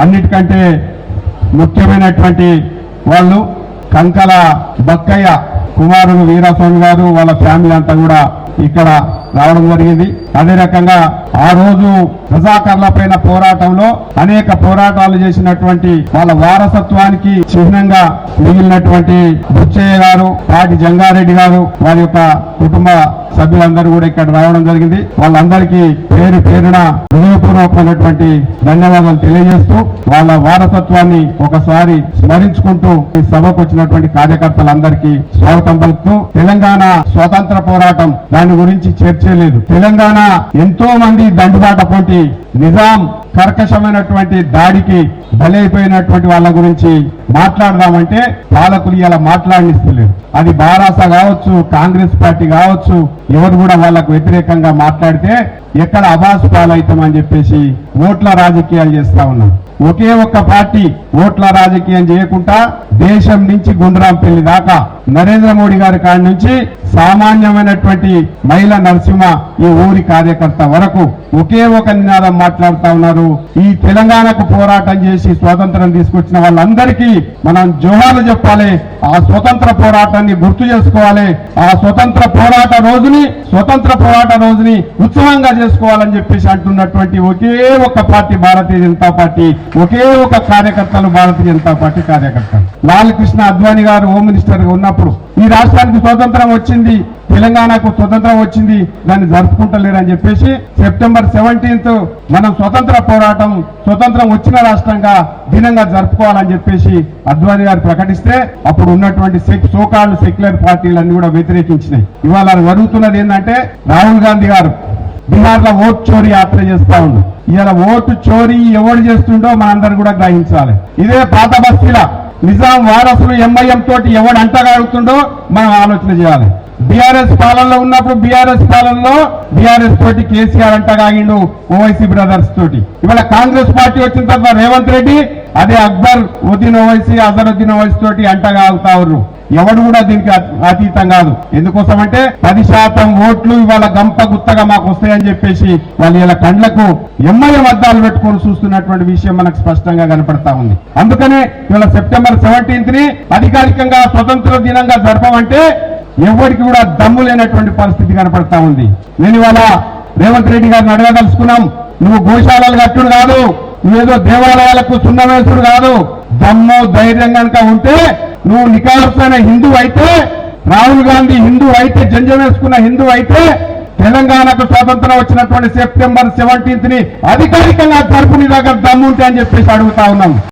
అన్నిటికంటే ముఖ్యమైనటువంటి వాళ్ళు కంకల బక్కయ్య కుమారుడు వీరస్వామి గారు వాళ్ళ ఫ్యామిలీ అంతా కూడా ఇక్కడ రావడం జరిగింది. అదే రకంగా ఆ రోజు రజాకర్ల పైన పోరాటంలో అనేక పోరాటాలు చేసినటువంటి వాళ్ళ వారసత్వానికి చిహ్నంగా మిగిలినటువంటి బుచ్చయ్య గారు పాటి జంగారెడ్డి గారు వారి యొక్క కుటుంబ సభ్యులందరూ కూడా ఇక్కడ రావడం జరిగింది. వాళ్ళందరికీ పేరు పేరున హృదయపూర్వకమైనటువంటి ధన్యవాదాలు తెలియజేస్తూ వాళ్ళ వారసత్వాన్ని ఒకసారి స్మరించుకుంటూ ఈ సభకు వచ్చినటువంటి కార్యకర్తలందరికీ స్వాగతం పలుకుతూ తెలంగాణ స్వాతంత్ర పోరాటం దాని గురించి చర్చ లేదు తెలంగాణ ఎంతో మంది దండుబాట పోటీ. నిజాం కర్కశమైనటువంటి దాడికి బలైపోయినటువంటి వాళ్ళ గురించి మాట్లాడదామంటే పాలకులు ఇలా మాట్లాడనిస్తలేరు అది బారాస కావచ్చు కాంగ్రెస్ పార్టీ కావచ్చు ఎవరు కూడా వాళ్ళకు వ్యతిరేకంగా మాట్లాడితే ఎక్కడ అబాస్ పాలవుతామని చెప్పేసి ఓట్ల రాజకీయాలు చేస్తా ఉన్నాం ఒకే ఒక్క పార్టీ ఓట్ల రాజకీయం చేయకుండా దేశం నుంచి గుండ్రాంపల్లి దాకా నరేంద్ర మోడీ గారి కాడి నుంచి సామాన్యమైనటువంటి మహిళ నరసింహ ఈ ఊరి కార్యకర్త వరకు ఒకే ఒక నినాదం మాట్లాడుతా ఉన్నారు. ఈ తెలంగాణకు పోరాటం చేసి స్వాతంత్రం తీసుకొచ్చిన వాళ్ళందరికీ మనం జోహాలు చెప్పాలి. ఆ స్వతంత్ర పోరాటాన్ని గుర్తు చేసుకోవాలి. ఆ స్వతంత్ర పోరాట రోజుని స్వతంత్ర పోరాట రోజుని ఉత్సవంగా చేసుకోవాలని చెప్పేసి అంటున్నటువంటి ఒకే ఒక పార్టీ భారతీయ జనతా పార్టీ ఒకే ఒక కార్యకర్తలు భారతీయ జనతా పార్టీ కార్యకర్తలు. లాల్ కృష్ణ అద్వానీ గారు హోమ్ మినిస్టర్గా ఉన్నప్పుడు ఈ రాష్ట్రానికి స్వతంత్రం వచ్చింది తెలంగాణకు స్వతంత్రం వచ్చింది దాన్ని జరుపుకుంటలేరని చెప్పేసి సెప్టెంబర్ సెవెంటీన్త్ మనం స్వతంత్ర పోరాటం స్వతంత్రం వచ్చిన రాష్ట్రంగా దినంగా జరుపుకోవాలని చెప్పేసి అద్వానీ గారు ప్రకటిస్తే అప్పుడు ఉన్నటువంటి సోకాళ్ళు సెక్యులర్ పార్టీలన్నీ కూడా వ్యతిరేకించినాయి. ఇవాళ జరుగుతున్నది ఏంటంటే రాహుల్ గాంధీ గారు బీహార్లో ఓట్ చోరీ యాత్ర చేస్తా ఉంది ఇవాళ ఓటు చోరీ ఎవడు చేస్తుండో మనందరం కూడా గ్రహించాలి. ఇదే పాత బస్తీలా. నిజాం వారసులు ఎంఐఎం తోటి ఎవడు అంటగాడుతుండో మనం ఆలోచన చేయాలి. బీఆర్ఎస్ పాలనలో ఉన్నప్పుడు బీఆర్ఎస్ పాలనలో బీఆర్ఎస్ తోటి కేసీఆర్ అంటగాగిండు ఓవైసీ బ్రదర్స్ తోటి. ఇవాళ కాంగ్రెస్ పార్టీ వచ్చిన తర్వాత రేవంత్ రెడ్డి అదే అక్బర్ ఉద్దీన్ ఓవైసీ అజరుద్దీన్ ఓవైసీ తోటి అంటగాగుతా ఉన్నారు. ఎవడు కూడా దీనికి అతీతం కాదు. ఎందుకోసం అంటే పది శాతం ఓట్లు ఇవాళ గంప గుత్తగా మాకు వస్తాయని చెప్పేసి వాళ్ళు ఇలా కండ్లకు ఎమ్మెల్యే అద్దాలు పెట్టుకొని చూస్తున్నటువంటి విషయం మనకు స్పష్టంగా కనపడతా ఉంది. అందుకనే ఇవాళ సెప్టెంబర్ సెవెంటీన్త్ని అధికారికంగా స్వతంత్ర దినంగా జరపమంటే ఎవరికి కూడా దమ్ము లేనటువంటి పరిస్థితి కనపడతా ఉంది. నేను ఇవాళ రేవంత్ రెడ్డి గారిని అడగదలుచుకున్నాం. నువ్వు గోశాలలు కట్టుడు కాదు. నువ్వేదో దేవాలయాలకు సున్నవేసుడు కాదు. దమ్ము ధైర్యం కనుక ఉంటే నువ్వు నికాలమైన హిందూ అయితే రాహుల్ గాంధీ హిందూ అయితే జంజం వేసుకున్న హిందూ అయితే తెలంగాణకు స్వాతంత్రం వచ్చినటువంటి సెప్టెంబర్ సెవెంటీన్త్ని అధికారికంగా తరపుని దగ్గర దమ్ముంటే అని చెప్పేసి అడుగుతా ఉన్నాం.